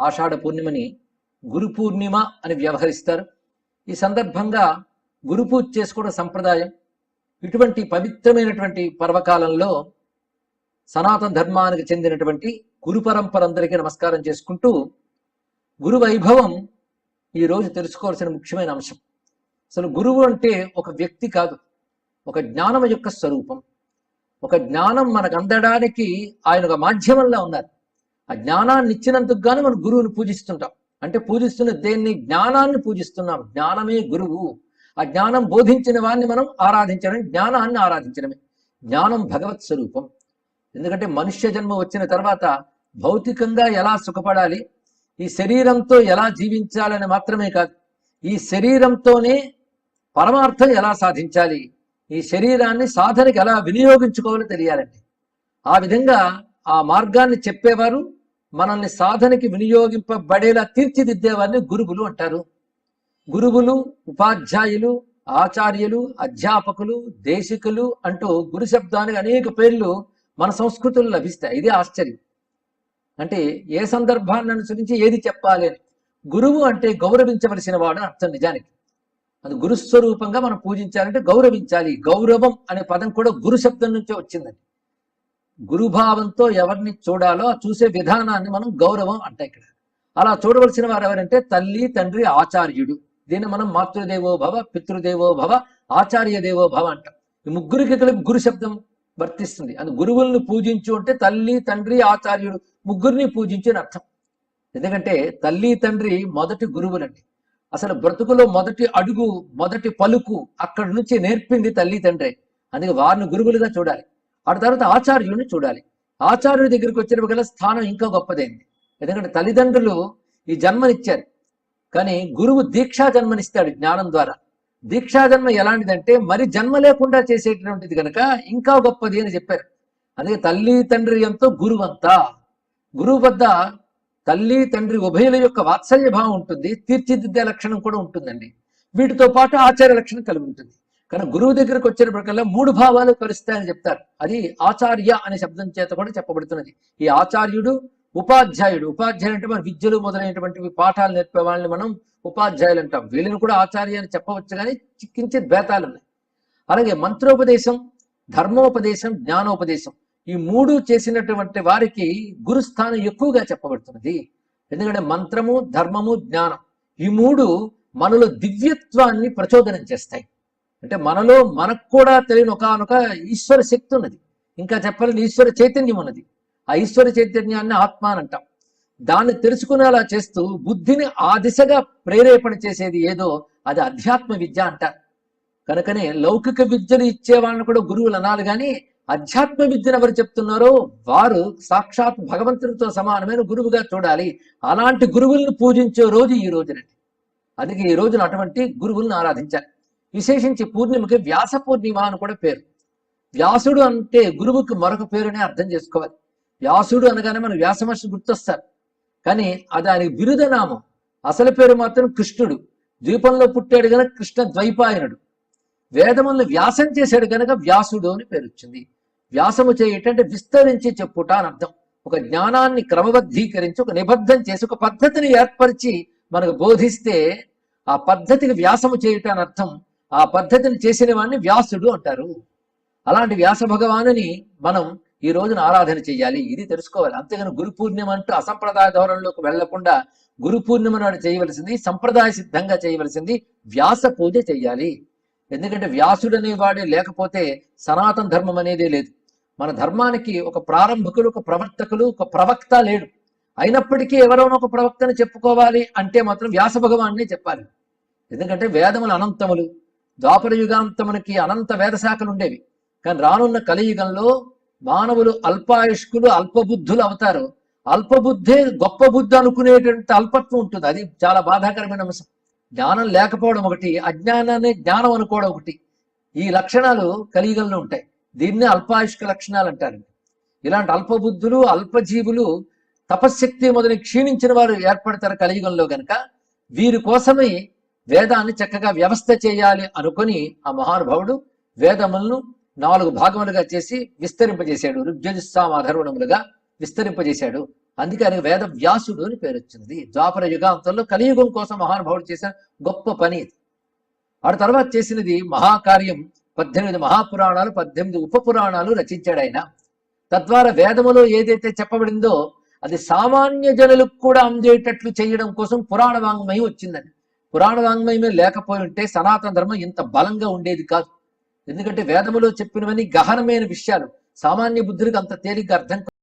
ఆషాఢ పూర్ణిమని గురు పూర్ణిమ అని వ్యవహరిస్తారు. ఈ సందర్భంగా గురు పూజ చేసుకోవడం సంప్రదాయం. ఇటువంటి పవిత్రమైనటువంటి పర్వకాలంలో సనాతన ధర్మానికి చెందినటువంటి గురు పరంపర అందరికీ నమస్కారం చేసుకుంటూ గురు వైభవం ఈ రోజు తెలుసుకోవాల్సిన ముఖ్యమైన అంశం. అసలు గురువు అంటే ఒక వ్యక్తి కాదు. ఒక జ్ఞానం యొక్క స్వరూపం. ఒక జ్ఞానం మనకు అందడానికి ఆయన ఒక మాధ్యమంలో ఉన్నారు. ఆ జ్ఞానాన్ని ఇచ్చినందుకు గాను మనం గురువుని పూజిస్తుంటాం. అంటే పూజిస్తున్న దేన్ని జ్ఞానాన్ని పూజిస్తున్నాం. జ్ఞానమే గురువు. ఆ జ్ఞానం బోధించిన వారిని మనం ఆరాధించడం జ్ఞానాన్ని ఆరాధించడమే. జ్ఞానం భగవత్ స్వరూపం. ఎందుకంటే మనుష్య జన్మ వచ్చిన తర్వాత భౌతికంగా ఎలా సుఖపడాలి? ఈ శరీరంతో ఎలా జీవించాలని మాత్రమే కాదు. ఈ శరీరంతోనే పరమార్థం ఎలా సాధించాలి? ఈ శరీరాన్ని సాధనకి ఎలా వినియోగించుకోవాలో తెలియాలండి. ఆ విధంగా ఆ మార్గాన్ని చెప్పేవారు మనల్ని సాధనకి వినియోగింపబడేలా తీర్చిదిద్దేవారిని గురువులు అంటారు. గురువులు ఉపాధ్యాయులు ఆచార్యులు అధ్యాపకులు దేశికులు అంటూ గురు శబ్దానికి అనేక పేర్లు మన సంస్కృతులు లభిస్తాయి. ఇది ఆశ్చర్యం. అంటే ఏ సందర్భాన్ని అనుసరించి ఏది చెప్పాలి అని. గురువు అంటే గౌరవించవలసిన వాడు అని అర్థం నిజానికి. అది గురుస్వరూపంగా మనం పూజించాలంటే గౌరవించాలి. గౌరవం అనే పదం కూడా గురు శబ్దం నుంచే వచ్చిందండి. గురుభావంతో ఎవరిని చూడాలో ఆ చూసే విధానాన్ని మనం గౌరవం అంట ఇక్కడ. అలా చూడవలసిన వారు ఎవరంటే తల్లి తండ్రి ఆచార్యుడు. దీన్ని మనం మాతృదేవో భవ పితృదేవో భవ ఆచార్య దేవో భవ అంటాం. ఈ ముగ్గురికి కలిపి గురు శబ్దం వర్తిస్తుంది. అది గురువుల్ని పూజించు అంటే తల్లి తండ్రి ఆచార్యుడు ముగ్గురిని పూజించు అని అర్థం. ఎందుకంటే తల్లి తండ్రి మొదటి గురువులండి. అసలు బ్రతుకులో మొదటి అడుగు మొదటి పలుకు అక్కడి నుంచి నేర్పింది తల్లి తండ్రి. అందుకే వారిని గురువులుగా చూడాలి. ఆ తర్వాత ఆచార్యుని చూడాలి. ఆచార్యుడి దగ్గరికి వచ్చిన గల స్థానం ఇంకా గొప్పదైంది. ఎందుకంటే తల్లిదండ్రులు ఈ జన్మనిచ్చారు. కానీ గురువు దీక్షా జన్మనిస్తాడు జ్ఞానం ద్వారా. దీక్షా జన్మ ఎలాంటిదంటే మరి జన్మ లేకుండా చేసేటటువంటిది కనుక ఇంకా గొప్పది అని చెప్పారు. అందుకే తల్లి తండ్రి ఎంతో గురువు అంతా గురువు వద్ద తల్లి తండ్రి ఉభయుల యొక్క వాత్సల్య భావం ఉంటుంది. తీర్చిదిద్దే లక్షణం కూడా ఉంటుందండి. వీటితో పాటు ఆచార్య లక్షణం కలిగి ఉంటుంది. కానీ గురువు దగ్గరకు వచ్చినప్పటికల్లా మూడు భావాలు కలుస్తాయని చెప్తారు. అది ఆచార్య అనే శబ్దం చేత కూడా చెప్పబడుతున్నది. ఈ ఆచార్యుడు ఉపాధ్యాయుడు. ఉపాధ్యాయుడు అంటే మన విద్యలు మొదలైనటువంటి పాఠాలు నేర్పే వాళ్ళని మనం ఉపాధ్యాయులు అంటాం. వీళ్ళని కూడా ఆచార్య అని చెప్పవచ్చు కానీ కించిత్ భేతాలు ఉన్నాయి. అలాగే మంత్రోపదేశం ధర్మోపదేశం జ్ఞానోపదేశం ఈ మూడు చేసినటువంటి వారికి గురుస్థానం ఎక్కువగా చెప్పబడుతున్నది. ఎందుకంటే మంత్రము ధర్మము జ్ఞానం ఈ మూడు మనలో దివ్యత్వాన్ని ప్రచోదనం చేస్తాయి. అంటే మనలో మనకు కూడా తెలియని ఒకనొక ఈశ్వర శక్తి ఉన్నది. ఇంకా చెప్పాలని ఈశ్వర చైతన్యం ఉన్నది. ఆ ఈశ్వర చైతన్యాన్ని ఆత్మ అని అంటాం. దాన్ని తెలుసుకునేలా చేస్తూ బుద్ధిని ఆ దిశగా ప్రేరేపణ చేసేది ఏదో అది అధ్యాత్మ విద్య అంటారు కనుకనే లౌకిక విద్యను ఇచ్చేవాళ్ళని కూడా గురువులు అనాలి కానీ అధ్యాత్మ విద్యను ఎవరు చెప్తున్నారో వారు సాక్షాత్ భగవంతునితో సమానమైన గురువుగా చూడాలి. అలాంటి గురువులను పూజించే రోజు ఈ రోజునండి. అందుకే ఈ రోజున అటువంటి గురువులను ఆరాధించాలి. విశేషించి పూర్ణిమకి వ్యాస పూర్ణిమ అని కూడా పేరు. వ్యాసుడు అంటే గురువుకి మరొక పేరునే అర్థం చేసుకోవాలి. వ్యాసుడు అనగానే మన వ్యాసమహర్షి గుర్తొస్తారు. కానీ అది ఆయన బిరుదనామం అసలు పేరు మాత్రం కృష్ణుడు. ద్వీపంలో పుట్టాడు గనక కృష్ణ ద్వైపాయనుడు. వేదములను వ్యాసం చేశాడు గనక వ్యాసుడు అని పేరు వచ్చింది. వ్యాసము చేయటంటే విస్తరించి చెప్పుట అని అర్థం. ఒక జ్ఞానాన్ని క్రమబద్ధీకరించి ఒక నిబద్ధం చేసి ఒక పద్ధతిని ఏర్పరిచి మనకు బోధిస్తే ఆ పద్ధతికి వ్యాసము చేయుట అని అర్థం ఆ పద్ధతిని చేసిన వాడిని వ్యాసుడు అంటారు. అలాంటి వ్యాస భగవానుని మనం ఈ రోజున ఆరాధన చేయాలి. ఇది తెలుసుకోవాలి. అంతేగాని గురు పూర్ణిమ అంటూ అసంప్రదాయ ధోరణిలోకి వెళ్ళకుండా గురు పూర్ణిమ నాడు చేయవలసింది సంప్రదాయ సిద్ధంగా చేయవలసింది వ్యాస పూజ చేయాలి. ఎందుకంటే వ్యాసుడు అనేవాడే లేకపోతే సనాతన ధర్మం అనేదే లేదు. మన ధర్మానికి ఒక ప్రారంభకులు ఒక ప్రవర్తకులు ఒక ప్రవక్త లేడు. అయినప్పటికీ ఎవరైనా ఒక ప్రవక్తను చెప్పుకోవాలి అంటే మాత్రం వ్యాస భగవాన్నే చెప్పాలి. ఎందుకంటే వేదములు అనంతములు. ద్వాపర యుగాంతమునికి అనంత వేదశాఖలు ఉండేవి. కానీ రానున్న కలియుగంలో మానవులు అల్పాయుష్కులు అల్పబుద్ధులు అవుతారు. అల్పబుద్ధే గొప్ప బుద్ధి అనుకునేటువంటి అల్పత్వం ఉంటుంది. అది చాలా బాధాకరమైన అంశం. జ్ఞానం లేకపోవడం ఒకటి అజ్ఞానాన్ని జ్ఞానం అనుకోవడం ఒకటి. ఈ లక్షణాలు కలియుగంలో ఉంటాయి. దీన్నే అల్పాయుష్క లక్షణాలు అంటారు. ఇలాంటి అల్పబుద్ధులు అల్పజీవులు తపశ్శక్తి మొదలు క్షీణించిన వారు ఏర్పడతారు కలియుగంలో గనక. వీరి కోసమే వేదాన్ని చక్కగా వ్యవస్థ చేయాలి అనుకొని ఆ మహానుభావుడు వేదములను నాలుగు భాగములుగా చేసి విస్తరింపజేశాడు. ఋగ్యజుస్సామ అధర్వణములుగా విస్తరింపజేశాడు. అందుకే ఆయన వేద వ్యాసుడు అని పేరు వచ్చింది. ద్వాపర యుగాంతంలో కలియుగం కోసం మహానుభావుడు చేసిన గొప్ప పని ఆడ తర్వాత చేసినది మహాకార్యం. పద్దెనిమిది మహాపురాణాలు పద్దెనిమిది ఉప పురాణాలు రచించాడు ఆయన. తద్వారా వేదములో ఏదైతే చెప్పబడిందో అది సామాన్య జనులకు కూడా అందేటట్లు చేయడం కోసం పురాణ వాంగ్మయం వచ్చిందని. పురాణ వాంగ్మయమే లేకపోయి ఉంటే సనాతన ధర్మం ఇంత బలంగా ఉండేది కాదు. ఎందుకంటే వేదములో చెప్పినవన్నీ గహనమైన విషయాలు. సామాన్య బుద్ధులకు అంత తేలిగ్గా అర్థం